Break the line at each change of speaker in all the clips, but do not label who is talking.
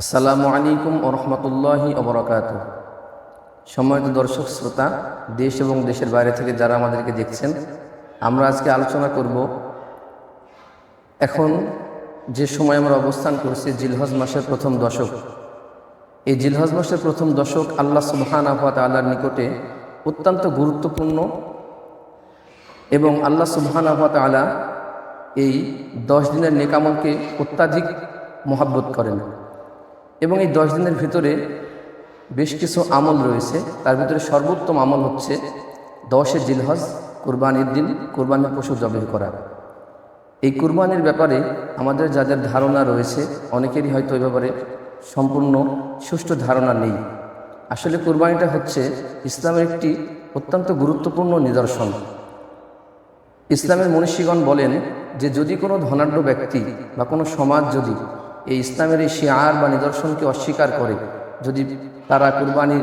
আসসালামু আলাইকুম ওরহমতুল্লাহি অবরাকাত সম্মানিত দর্শক, শ্রোতা, দেশ এবং দেশের বাইরে থেকে যারা আমাদেরকে দেখছেন, আমরা আজকে আলোচনা করব এখন যে সময় আমরা অবস্থান করছি জিলহজ মাসের প্রথম দশক। এই জিলহজ মাসের প্রথম দশক আল্লাহ সুবহান আহত আল্লাহর নিকটে অত্যন্ত গুরুত্বপূর্ণ এবং আল্লাহ সুবহান আহত আলা এই দশ দিনের নেকামলকে অত্যাধিক মহাব্বত করেন। এবং এই দশ দিনের ভিতরে বেশ কিছু আমল রয়েছে। তার ভিতরে সর্বোত্তম আমল হচ্ছে দশে জিলহজ, কোরবানির দিন কোরবানির পশু জবেহ করা। এই কুরবানির ব্যাপারে আমাদের যাদের ধারণা রয়েছে, অনেকেরই হয়তো এই ব্যাপারে সম্পূর্ণ সুষ্ঠু ধারণা নেই। আসলে কুরবানিটা হচ্ছে ইসলামের একটি অত্যন্ত গুরুত্বপূর্ণ নিদর্শন। ইসলামের মনীষীগণ বলেন যে, যদি কোনো ধনাঢ্য ব্যক্তি বা কোনো সমাজ যদি এই ইসলামের এই শিয়ার বা নিদর্শনকে অস্বীকার করে। যদি তারা কুরবানি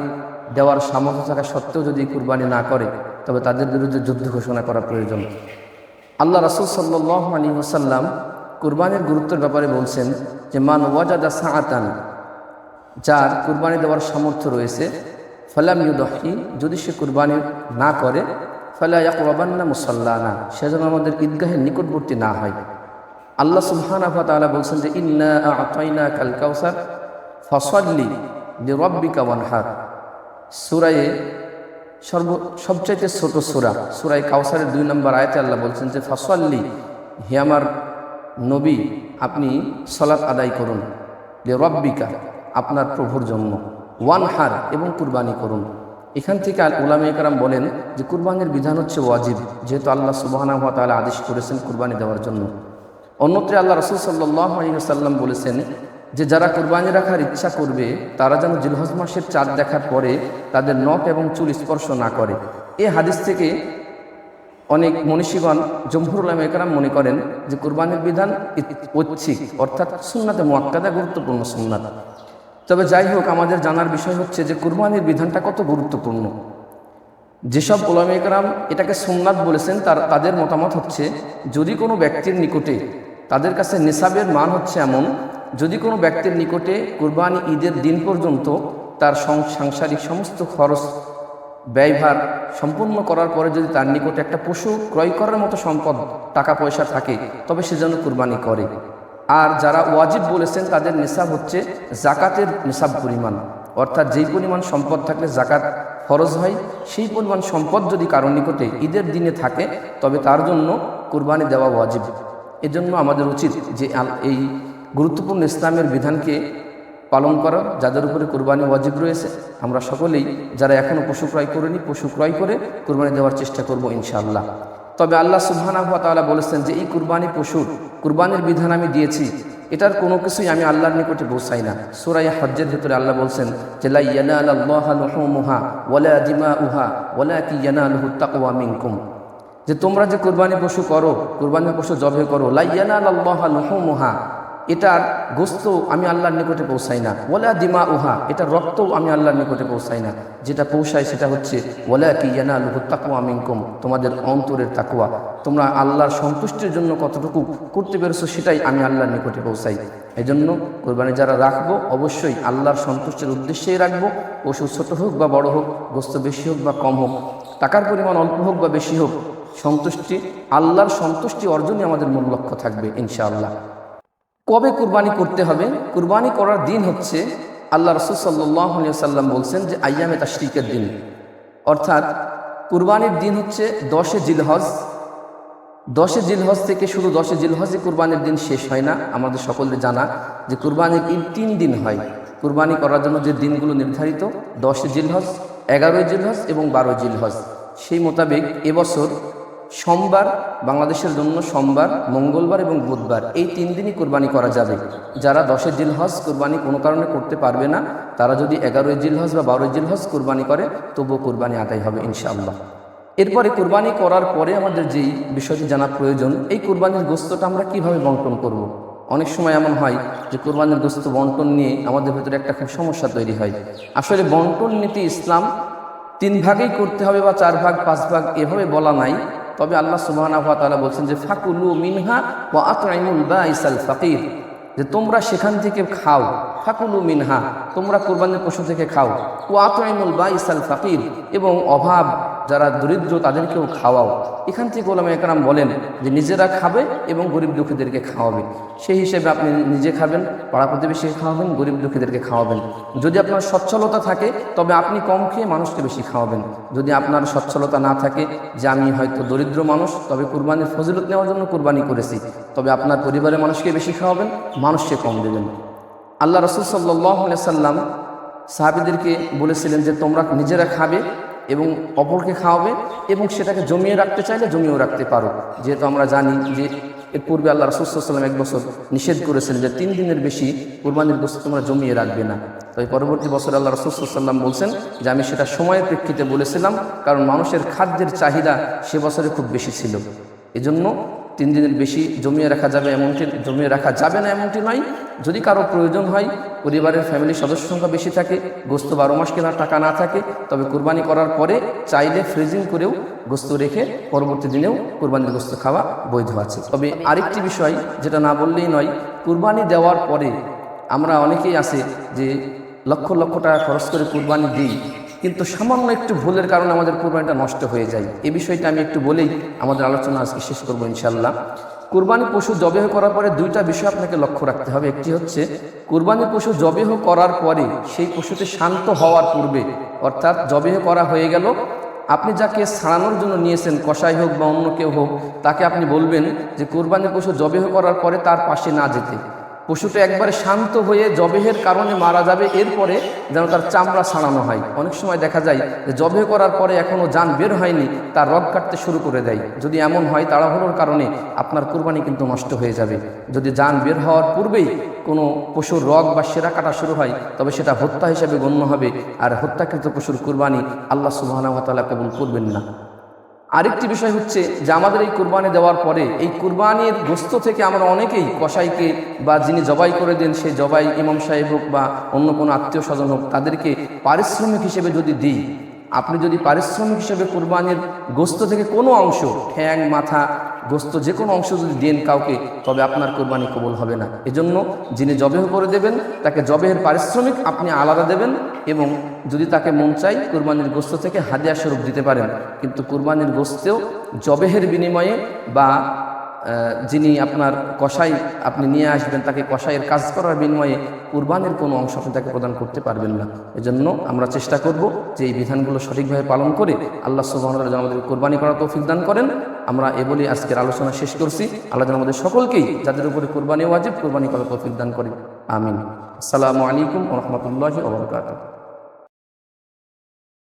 দেওয়ার সামর্থ্য থাকা সত্ত্বেও যদি কুরবানি না করে, তবে তাদের বিরুদ্ধে যুদ্ধ ঘোষণা করা প্রয়োজন। আল্লাহ রাসুল সাল্লাহ আলী ওসাল্লাম কুরবানির গুরুত্বের ব্যাপারে বলছেন যে, মান ওয়াজাদা সাআতান যার কুরবানি দেওয়ার সামর্থ্য রয়েছে, ফালাম ইউদহি যদি সে কুরবানি না করে, ফালা ইয়াকরাবান্না মুসাল্লানা সে যেন আমাদের ঈদগাহের নিকটবর্তী না হয়। আল্লাহ তাআলা বলছেন যে, ইন্না কাল কাউসার ফসল্লি লিরাব্বিকা ওয়ানহার সূরায়ে সর্ব, সবচাইতে ছোট সূরা, সূরায়ে কাউসারের দুই নম্বর আয়াতে আল্লাহ বলছেন যে, ফসল্লি, হে আমার নবী, আপনি সলাৎ আদায় করুন। লিরাব্বিকা, আপনার প্রভুর জন্য। ওয়ানহার, এবং কুরবানি করুন। এখান থেকে আল উলামে কারাম বলেন যে, কুরবানির বিধান হচ্ছে ওয়াজিব, যেহেতু আল্লাহ সুবাহানা তাআলা আদেশ করেছেন কুরবানি দেওয়ার জন্য। অন্যত্রে আল্লাহ রসুল সাল্লাহ সাল্লাম বলেছেন যে যারা কুরবানি রাখার ইচ্ছা করবে, তারা যেন জিলহজ মাসের চাঁদ দেখার পরে তাদের নখ এবং চুল স্পর্শ না করে। এ হাদিস থেকে অনেক মনীষীগণ জমহুরুল্লাহ একরাম মনে করেন যে কুরবানির বিধান ঐচ্ছিক, অর্থাৎ সুন্নাতে মোয়াক্কাদা গুরুত্বপূর্ণ সুন্নাত। তবে যাই হোক, আমাদের জানার বিষয় হচ্ছে যে কুরবানির বিধানটা কত গুরুত্বপূর্ণ। যেসব ওলামেকরাম এটাকে সোমনাথ বলেছেন, তার, তাদের মতামত হচ্ছে, যদি কোনো ব্যক্তির নিকটে তাদের কাছে নিসাবের মান হচ্ছে এমন, যদি কোনো ব্যক্তির নিকটে কুরবানি ঈদের দিন পর্যন্ত তার সাংসারিক সমস্ত খরচ, ব্যয়ভার সম্পূর্ণ করার পরে যদি তার নিকটে একটা পশু ক্রয় করার মতো সম্পদ, টাকা পয়সা থাকে, তবে সে যেন কুরবানি করে। আর যারা ওয়াজিব বলেছেন তাদের নিসাব হচ্ছে জাকাতের নিসাব পরিমাণ। অর্থাৎ যেই পরিমাণ সম্পদ থাকলে জাকাত ফরজ হয়, সেই পরিমাণ সম্পদ যদি কারও নিকটে ঈদের দিনে থাকে, তবে তার জন্য কুরবানি দেওয়া ওয়াজিব। এজন্য আমাদের উচিত যে এই গুরুত্বপূর্ণ ইসলামের বিধানকে পালন করা যাদের উপরে কোরবানি ওয়াজিব রয়েছে। আমরা সকলেই যারা এখনও পশু ক্রয় করেনি, পশু ক্রয় করে কোরবানি দেওয়ার চেষ্টা করব ইনশাআল্লাহ। তবে আল্লাহ তাআলা বলেছেন যে, এই কুরবানি পশুর কুরবানির বিধান আমি দিয়েছি। এটার কোনো কিছুই আমি আল্লাহর নিকটে পৌঁছাই না। সুরাই হজ্জের ভিতরে আল্লাহ বলছেন যে, লা ইয়ানালাল্লাহু লুহুমুহা ওয়ালা দিমাউহা ওয়ালাকি ইয়ানালুহু তাকওয়া মিনকুম। যে তোমরা যে কুরবানি পশু করো, কুরবানি পশু জবে করো লা ইয়ানালাল্লাহু লুহুমুহা, এটার গোস্ত আমি আল্লাহর নিকটে পৌঁছাই না। ওলা দিমা উহা এটার রক্তও আমি আল্লাহর নিকটে পৌঁছাই না। যেটা পৌঁছায় সেটা হচ্ছে ওলা কি ইয়ানা লুহু তাকুয়া মিনকুম, তোমাদের অন্তরের তাকুয়া তোমরা আল্লাহর সন্তুষ্টির জন্য কতটুকু করতে পেরেছ সেটাই আমি আল্লাহর নিকটে পৌঁছাই। এই জন্য কোরবানি যারা রাখব, অবশ্যই আল্লাহর সন্তুষ্টির উদ্দেশ্যেই রাখব। পশু ছোট হোক বা বড় হোক, গোস্ত বেশি হোক বা কম হোক, টাকার পরিমাণ অল্প হোক বা বেশি হোক সন্তুষ্টি, আল্লাহর সন্তুষ্টি অর্জনই আমাদের মূল লক্ষ্য থাকবে, ইনশাআল্লাহ। কবে কুরবানি করতে হবে? কুরবানি করার দিন হচ্ছে, আল্লাহ রসুল সাল্লাম বলছেন যে আয়ামে তাশরিকের দিন। অর্থাৎ কুরবানির দিন হচ্ছে দশে জিলহজ। দশে জিলহজ থেকে শুধু দশে জিলহজে কুরবানির দিন শেষ হয় না। আমাদের সকলে জানা যে কুরবানির ঈদ তিন দিন হয়। কুরবানি করার জন্য যে দিনগুলো নির্ধারিত, দশে জিলহজ, এগারোই জিলহজ এবং বারোই জিলহজ। সেই মোতাবেক এবছর সোমবার, বাংলাদেশের জন্য সোমবার, মঙ্গলবার এবং বুধবার এই তিন দিনই কোরবানি করা যাবে। যারা দশের জিলহজ কোরবানি কোনো কারণে করতে পারবে না, তারা যদি এগারোই জিলহজ বা বারোই জিলহজ কোরবানি করে, তবুও কোরবানি আদায় হবে ইনশাআল্লাহ। এরপরে কোরবানি করার পরে আমাদের যেই বিষয়টি জানা প্রয়োজন, এই কোরবানির গোস্তটা আমরা কীভাবে বন্টন করব। অনেক সময় এমন হয় যে কোরবানির গোস্ত বন্টন নিয়ে আমাদের ভেতরে একটা খুব সমস্যা তৈরি হয়। আসলে বন্টন নীতি ইসলাম তিন ভাগেই করতে হবে বা চার ভাগ, পাঁচ ভাগ এভাবে বলা নাই। তবে আল্লাহ সুবাহ তালা বলছেন যে, ফাকুলু মিনহা ও আতরাইমুল বা ইসাল ফাকির। যে, তোমরা সেখান থেকে খাও। ফাকুলু মিনহা, তোমরা কোরবানির পশু থেকে খাও। ও আতরাইমুল বা ইসাল ফাকির, এবং অভাব যারা দরিদ্র তাদেরকেও খাওয়াও। এখান থেকে ওলামা একরাম বলেন যে নিজেরা খাবে এবং গরিব দুঃখীদেরকে খাওয়াবে। সেই হিসেবে আপনি নিজে খাবেন, পাড়া প্রতিবেশীকে খাওয়াবেন, গরিব দুঃখীদেরকে খাওয়াবেন। যদি আপনার সচ্ছলতা থাকে, তবে আপনি কম খেয়ে মানুষকে বেশি খাওয়াবেন। যদি আপনার সচ্ছলতা না থাকে যে আমি হয়তো দরিদ্র মানুষ, তবে কুরবানির ফজিলত নেওয়ার জন্য কুরবানি করেছি, তবে আপনার পরিবারের মানুষকে বেশি খাওয়াবেন, মানুষকে কম দেবেন। আল্লাহ রসুল সাল্লাহ সাল্লাম সাহাবিদেরকে বলেছিলেন যে তোমরা নিজেরা খাবে এবং অপরকে খাওয়াবে এবং সেটাকে জমিয়ে রাখতে চাইলে জমিয়েও রাখতে পারো। যেহেতু আমরা জানি যে এর পূর্বে আল্লাহ রসুলাম এক বছর নিষেধ করেছেন যে তিন দিনের বেশি কোরবানির বস্তু তোমরা জমিয়ে রাখবে না। তবে পরবর্তী বছর আল্লাহ রসুলাম বলছেন যে আমি সেটা সময়ের প্রেক্ষিতে বলেছিলাম, কারণ মানুষের খাদ্যের চাহিদা সে বছরে খুব বেশি ছিল। এজন্য তিন দিনের বেশি জমিয়ে রাখা যাবে এমনটি, জমিয়ে রাখা যাবে না এমনটি নয়। যদি কারও প্রয়োজন হয়, পরিবারের ফ্যামিলির সদস্য সংখ্যা বেশি থাকে, গোস্ত বারো মাস কেনার টাকা না থাকে, তবে কোরবানি করার পরে চাইলে ফ্রিজিং করেও গোস্ত রেখে পরবর্তী দিনেও কোরবানির গোস্ত খাওয়া বৈধ আছে। তবে আরেকটি বিষয়, যেটা না বললেই নয়, কুরবানি দেওয়ার পরে আমরা অনেকেই আছে যে লক্ষ লক্ষ টাকা খরচ করে কুরবানি দিই। কিন্তু সামান্য একটু ভুলের কারণে আমাদের কোরবানিটা নষ্ট হয়ে যায়। এই বিষয়টা আমি একটু বলেই আমাদের আলোচনা আজকে শেষ করব ইনশাল্লাহ কুরবানি পশু জবেহ করার পরে দুইটা বিষয় আপনাকে লক্ষ্য রাখতে হবে। একটি হচ্ছে, কুরবানি পশু জবেহ করার পরে সেই পশুটি শান্ত হওয়ার পূর্বে, অর্থাৎ জবেহ করা হয়ে গেল, আপনি যাকে ছাড়ানোর জন্য নিয়েছেন কষাই হোক বা অন্য কেউ হোক, তাকে আপনি বলবেন যে কোরবানির পশু জবেহ করার পরে তার পাশে না যেতে। পশুটা একবারে শান্ত হয়ে জবেহের কারণে মারা যাবে, এরপরে যেন তার চামড়া ছাড়ানো হয়। অনেক সময় দেখা যায় যে জবে করার পরে এখনও যান বের হয়নি, তার রগ কাটতে শুরু করে দেয়। যদি এমন হয় তাড়াহুড়োর কারণে আপনার কোরবানি কিন্তু নষ্ট হয়ে যাবে। যদি যান বের হওয়ার পূর্বেই কোনো পশুর রগ বা সেরা কাটা শুরু হয়, তবে সেটা হত্যা হিসেবে গণ্য হবে। আর হত্যাকৃত পশুর কুরবানি আল্লাহ সুবাহানাহতালা কবুল করবেন না। আরেকটি বিষয় হচ্ছে যে আমাদের এই কুরবানি দেওয়ার পরে এই কুরবানির গোস্ত থেকে আমরা অনেকেই কসাইকে বা যিনি জবাই করে দেন সেই জবাই ইমাম সাহেব হোক বা অন্য কোনো আত্মীয় স্বজন হোক, তাদেরকে পারিশ্রমিক হিসেবে যদি দিই, আপনি যদি পারিশ্রমিক হিসেবে কুরবানির গোস্ত থেকে কোনো অংশ, ঠ্যাং, মাথা, গোস্ত যে কোনো অংশ যদি দেন কাউকে, তবে আপনার কোরবানি কবল হবে না। এজন্য যিনি জবেহ করে দেবেন, তাকে জবেহের পারিশ্রমিক আপনি আলাদা দেবেন এবং যদি তাকে মন চাই কুরবানির গোস্ত থেকে হাদিয়া স্বরূপ দিতে পারেন। কিন্তু কুরবানির গোস্তেও জবেহের বিনিময়ে বা যিনি আপনার কষাই আপনি নিয়ে আসবেন, তাকে কষাইয়ের কাজ করার বিনিময়ে কুরবানের কোনো অংশ আপনি তাকে প্রদান করতে পারবেন না। এজন্য আমরা চেষ্টা করব যে এই বিধানগুলো সঠিকভাবে পালন করে আল্লাহ সুবাহ যেন আমাদের কোরবানি করার তৌফিক দান করেন। আমরা এ বলে আজকের আলোচনা শেষ করছি। আল্লাহ যেন আমাদের সকলকেই যাদের উপরে কোরবানি ওয়াজিব কোরবানি করার তৌফিক দান করেন। আমিন। আসসালামু আলাইকুম রহমতুল্লাহ